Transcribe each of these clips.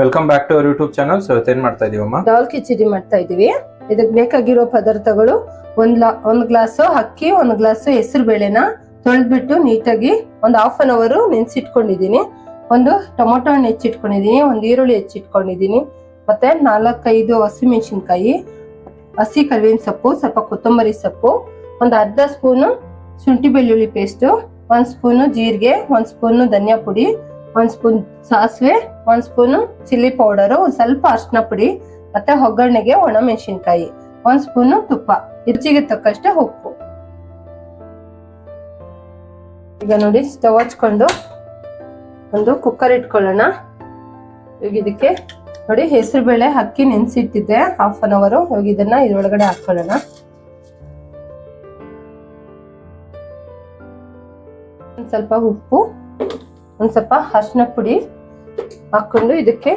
Welcome back to our YouTube channel so ಇವತ್ತೇನ್ ಮಾಡ್ತಾ ಇದೀವಮ್ಮ ದಾಲ್ ಕಿಚಡಿ ಮಾಡ್ತಾ ಇದೀವಿ. ಇದಕ್ಕೆ ಬೇಕಾಗಿರೋ ಪದಾರ್ಥಗಳು ಒಂದ್ ಒಂದು ಗ್ಲಾಸ್ ಅಕ್ಕಿ, ಒಂದ್ ಗ್ಲಾಸ್ ಹೆಸರು ಬೇಳೆನ ತೊಳೆದ್ಬಿಟ್ಟು ನೀಟಾಗಿ ಒಂದ್ ಹಾಫ್ ಅನ್ ಅವರ್ ನೆನ್ಸಿಟ್ಕೊಂಡಿದೀನಿ. ಒಂದು ಟೊಮೊಟೊ ಹಣ್ಣು ಹೆಚ್ಚಿಟ್ಕೊಂಡಿದೀನಿ, ಒಂದು ಈರುಳ್ಳಿ ಹೆಚ್ಚಿಟ್ಕೊಂಡಿದೀನಿ, ಮತ್ತೆ ನಾಲ್ಕೈದು ಹಸಿಮೆಣಸಿನ್ಕಾಯಿ, ಹಸಿ ಕರಿಬೇವಿನ ಸೊಪ್ಪು, ಸ್ವಲ್ಪ ಕೊತ್ತಂಬರಿ ಸೊಪ್ಪು, ಒಂದು ಅರ್ಧ ಸ್ಪೂನು ಶುಂಠಿ ಬೆಳ್ಳುಳ್ಳಿ ಪೇಸ್ಟ್ ಒಂದು ಸ್ಪೂನು ಜೀರಿಗೆ, ಒಂದು ಸ್ಪೂನು ಧನಿಯಾ ಪುಡಿ ಒಂದ್ ಸ್ಪೂನ್ ಸಾಸಿವೆ, ಒಂದ್ ಸ್ಪೂನು ಚಿಲ್ಲಿ ಪೌಡರ್ ಸ್ವಲ್ಪ ಅರ್ಶಿನ ಪುಡಿ, ಮತ್ತೆ ಒಗ್ಗರಣೆಗೆ ಒಣ ಮೆಣಸಿನ್ಕಾಯಿ, ಒಂದ್ ಸ್ಪೂನು ತುಪ್ಪ. ಹೆಚ್ಚಿಗೆ ತಕ್ಕಷ್ಟೇ ಉಪ್ಪು. ಈಗ ನೋಡಿ, ಸ್ಟವ್ ಹಚ್ಕೊಂಡು ಒಂದು ಕುಕ್ಕರ್ ಇಟ್ಕೊಳ್ಳೋಣ. ಈಗ ಇದಕ್ಕೆ ನೋಡಿ, ಹೆಸರು ಬೇಳೆ ಅಕ್ಕಿ ನೆನೆಸಿಟ್ಟಿದ್ದೆ ಹಾಫ್ ಅನ್ ಅವರ್ ಇವಾಗ ಇದನ್ನ ಇದ್ರೊಳಗಡೆ ಹಾಕೊಳ್ಳೋಣ. ಸ್ವಲ್ಪ ಉಪ್ಪು. ಒಂದ್ ಸ್ವಲ್ಪ ಅರ್ಶಿನ ಪುಡಿ ಹಾಕೊಂಡು ಇದಕ್ಕೆ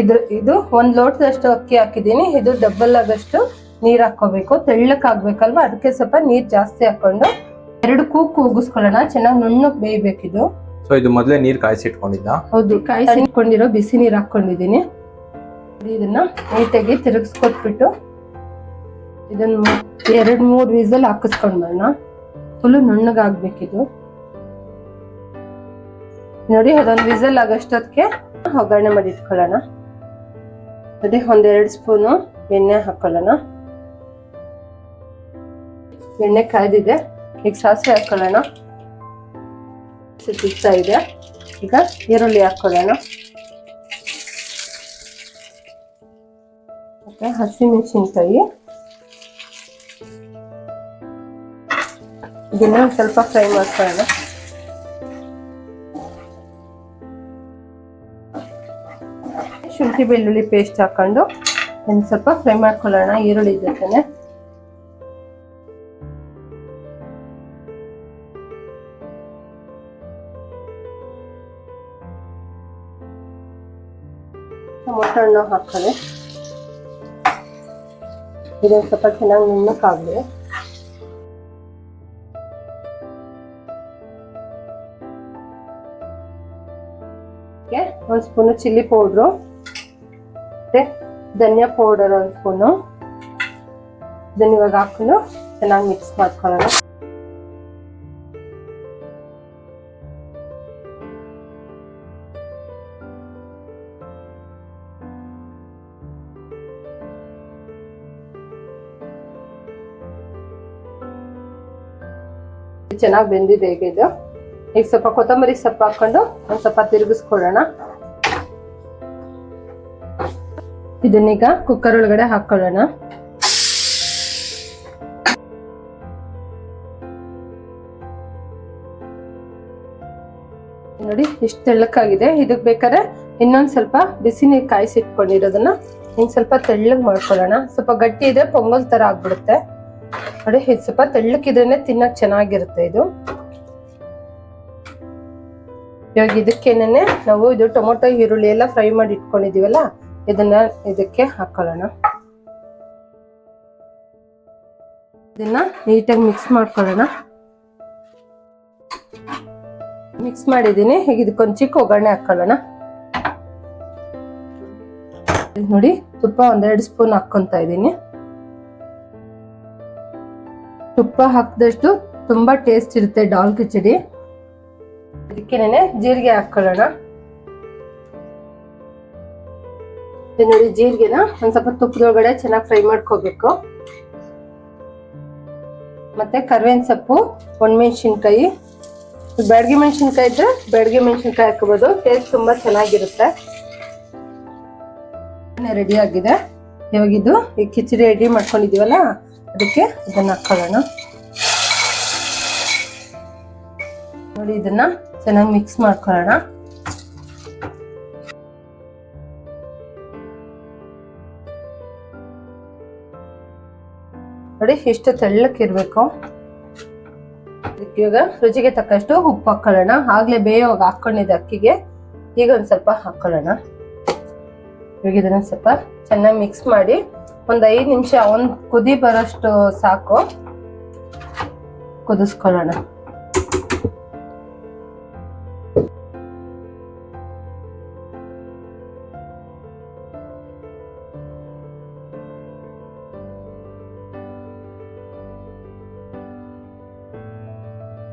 ಇದು ಇದು ಒಂದ್ ಲೋಟದಷ್ಟು ಅಕ್ಕಿ ಹಾಕಿದ್ದೀನಿ. ಇದು ಡಬಲ್ ಆಗಷ್ಟು ನೀರ್ ಹಾಕೋಬೇಕು ತೆಳ್ಳಕ್ ಆಗ್ಬೇಕಲ್ವಾ? ಅದಕ್ಕೆ ಸ್ವಲ್ಪ ನೀರ್ ಜಾಸ್ತಿ ಹಾಕೊಂಡು ಎರಡು ಕೂಗ್ ಕೂಗಿಸ್ಕೊಳ್ಳೋಣ. ಚೆನ್ನಾಗಿ ನುಣ್ಣು ಬೇಯ್ಬೇಕಿದು ಸೊ ಇದು ಮೊದಲೇ ನೀರ್ ಕಾಯಿಸಿಟ್ಕೊಂಡಿದ್ದ? ಹೌದು. ಕಾಯಿಸಿಟ್ಕೊಂಡಿರೋ ಬಿಸಿ ನೀರ್ ಹಾಕೊಂಡಿದೀನಿ ಇದನ್ನ ನೀಟಾಗಿ ತಿರುಗಿಸ್ಕೊಟ್ಬಿಟ್ಟು ಇದನ್ನ ಎರಡು ಮೂರ್ ವಿಸಲ್ ಹಾಕಿಸ್ಕೊಂಡ್ಬರೋಣ ಫುಲ್ಲು ಫುಲ್ ನುಣ್ಣಗಾಗ್ಬೇಕಿದು. ನೋಡಿ, ಅದೊಂದು ವಿಸಲ್ ಆಗಷ್ಟೊತ್ತಿಗೆ ಒಗ್ಗರಣೆ ಮಾಡಿ ಇಟ್ಕೊಳ್ಳೋಣ. ಅದೇ ಒಂದೆರಡು ಸ್ಪೂನು ಎಣ್ಣೆ ಹಾಕೊಳ್ಳೋಣ. ಎಣ್ಣೆ ಕಾಯ್ದಿದೆ ಈಗ ಸಾಸಿವೆ ಹಾಕೊಳ್ಳೋಣ. ಸಿಗ್ತಾ ಇದೆ. ಈಗ ಈರುಳ್ಳಿ ಹಾಕೊಳ್ಳೋಣ. ಹಸಿಮೆಣಸಿನ್ಕಾಯಿ. ಇದನ್ನ ಸ್ವಲ್ಪ ಫ್ರೈ ಮಾಡ್ಕೊಳ್ಳೋಣ. ಶುಂಠಿ ಬೆಳ್ಳುಳ್ಳಿ ಪೇಸ್ಟ್ ಹಾಕೊಂಡು ಒಂದು ಸ್ವಲ್ಪ ಫ್ರೈ ಮಾಡ್ಕೊಳ್ಳೋಣ, ಈರುಳ್ಳಿ ಜೊತೆನೆ. ಟೊಮೊಟೊ ಹಣ್ಣು ಹಾಕೊಳ್ಳಿ ಇದೊಂದು ಸ್ವಲ್ಪ ಚೆನ್ನಾಗಿ ನುಣ್ಣಕ್ಕಾಗಲಿ ಒಂದು ಸ್ಪೂನು ಚಿಲ್ಲಿ ಪೌಡ್ರು. ಮತ್ತೆ ಧನಿಯಾ ಪೌಡರ್ ಒಂದು ಸ್ಪೂನು ಇದನ್ನ ಇವಾಗ ಹಾಕೊಂಡು ಚೆನ್ನಾಗಿ ಮಿಕ್ಸ್ ಮಾಡ್ಕೊಳ್ಳೋಣ. ಚೆನ್ನಾಗಿ ಬೆಂದಿದೆ ಈಗ ಇದು. ಈಗ ಸ್ವಲ್ಪ ಕೊತ್ತಂಬರಿ ಸೊಪ್ಪು ಹಾಕೊಂಡು ಒಂದು ಸ್ವಲ್ಪ ತಿರುಗಿಸ್ಕೊಳ್ಳೋಣ. ಇದನ್ನೀಗ ಕುಕ್ಕರ್ ಒಳಗಡೆ ಹಾಕೊಳ್ಳೋಣ. ನೋಡಿ, ಇಷ್ಟು ತೆಳ್ಳಕ್ಕಾಗಿದೆ. ಇದಕ್ ಬೇಕಾದ್ರೆ ಇನ್ನೊಂದ್ ಸ್ವಲ್ಪ ಬಿಸಿ ನೀರು ಕಾಯಿಸಿಟ್ಕೊಂಡಿರೋದನ್ನ ಇನ್ ಸ್ವಲ್ಪ ತೆಳ್ಳಗೆ ಮಾಡ್ಕೊಳ್ಳೋಣ. ಸ್ವಲ್ಪ ಗಟ್ಟಿ ಇದ್ರೆ ಪೊಂಗಲ್ ತರ ಆಗ್ಬಿಡುತ್ತೆ. ನೋಡಿ, ಇದು ಸ್ವಲ್ಪ ತೆಳ್ಳಕ್ಕಿದ್ರೆ ತಿನ್ನಕ್ ಚೆನ್ನಾಗಿರುತ್ತೆ ಇದು. ಇವಾಗ ಇದಕ್ಕೇನೆ ನಾವು ಇದು ಟೊಮೊಟೊ, ಈರುಳ್ಳಿ ಎಲ್ಲ ಫ್ರೈ ಮಾಡಿ ಇಟ್ಕೊಂಡಿದೀವಲ್ಲ ಇದನ್ನ ಇದಕ್ಕೆ ಹಾಕೊಳ್ಳೋಣ. ಇದನ್ನ ನೀಟಾಗಿ ಮಿಕ್ಸ್ ಮಾಡ್ಕೊಳ್ಳೋಣ. ಮಿಕ್ಸ್ ಮಾಡಿದೀನಿ ಈಗ ಇದಕ್ಕೊಂದು ಚಿಕ್ಕ ಒಗ್ಗರಣೆ ಹಾಕೊಳ್ಳೋಣ. ನೋಡಿ, ತುಪ್ಪ ಒಂದೆರಡು ಸ್ಪೂನ್ ಹಾಕೊಂತ ಇದ್ದೀನಿ. ತುಪ್ಪ ಹಾಕಿದಷ್ಟು ತುಂಬಾ ಟೇಸ್ಟ್ ಇರುತ್ತೆ ಡಾಲ್ ಕಿಚಡಿ. ಇದಕ್ಕೇನೆ ಜೀರಿಗೆ ಹಾಕೊಳ್ಳೋಣ. ನೋಡಿ ಜೀರಿಗೆನ ಒಂದ್ ಸ್ವಲ್ಪ ತುಪ್ಪದೊಳಗಡೆ ಚೆನ್ನಾಗಿ ಫ್ರೈ ಮಾಡ್ಕೋಬೇಕು. ಮತ್ತೆ ಕರ್ಬೇವಿನ ಸೊಪ್ಪು, ಒಣಮೆಣಸಿನ್ಕಾಯಿ. ಬ್ಯಾಡ್ಗೆ ಮೆಣಸಿನ್ಕಾಯಿ ಇದ್ರೆ ಬೆಳಗ್ಗೆ ಮೆಣಸಿನ್ಕಾಯಿ ಹಾಕೋಬಹುದು ಟೇಸ್ಟ್ ತುಂಬಾ ಚೆನ್ನಾಗಿರುತ್ತೆ. ರೆಡಿ ಆಗಿದೆ. ಇವಾಗ ಈ ಕಿಚಡಿ ರೆಡಿ ಮಾಡ್ಕೊಂಡಿದೀವಲ್ಲ, ಅದಕ್ಕೆ ಇದನ್ನ ಹಾಕೊಳ್ಳೋಣ. ನೋಡಿ ಇದನ್ನ ಚೆನ್ನಾಗಿ ಮಿಕ್ಸ್ ಮಾಡ್ಕೊಳ್ಳೋಣ. ನೋಡಿ, ಇಷ್ಟು ತೆಳ್ಳಕ್ಕಿರ್ಬೇಕು ಇವಾಗ ರುಚಿಗೆ ತಕ್ಕಷ್ಟು ಉಪ್ಪು ಹಾಕೊಳ್ಳೋಣ. ಆಗ್ಲೇ ಬೇಯೋವಾಗ ಹಾಕೊಂಡಿದ್ದೆ ಅಕ್ಕಿಗೆ. ಈಗ ಒಂದು ಸ್ವಲ್ಪ ಹಾಕೊಳ್ಳೋಣ. ಇವಾಗ ಇದನ್ನ ಸ್ವಲ್ಪ ಚೆನ್ನಾಗಿ ಮಿಕ್ಸ್ ಮಾಡಿ ಒಂದು ಐದು ನಿಮಿಷ, ಒಂದು ಕುದಿ ಬರೋಷ್ಟು ಸಾಕು. ಕುದಿಸ್ಕೊಳ್ಳೋಣ.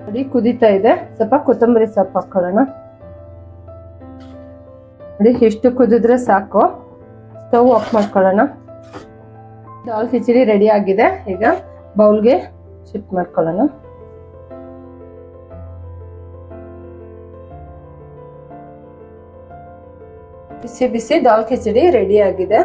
ನೋಡಿ ಕುದೀತಾ ಇದೆ. ಸ್ವಲ್ಪ ಕೊತ್ತಂಬರಿ ಸೊಪ್ಪು ಹಾಕೊಳ್ಳೋಣ. ನೋಡಿ ಎಷ್ಟು ಕುದಿದ್ರೆ ಸಾಕು. ಸ್ಟವ್ ಆಫ್ ಮಾಡ್ಕೊಳ್ಳೋಣ. ದಾಲ್ ಕಿಚಡಿ ರೆಡಿ ಆಗಿದೆ. ಈಗ ಬೌಲ್ಗೆ ಶಿಫ್ಟ್ ಮಾಡ್ಕೊಳ್ಳೋಣ. ಬಿಸಿ ಬಿಸಿ ದಾಲ್ ಕಿಚಡಿ ರೆಡಿ ಆಗಿದೆ.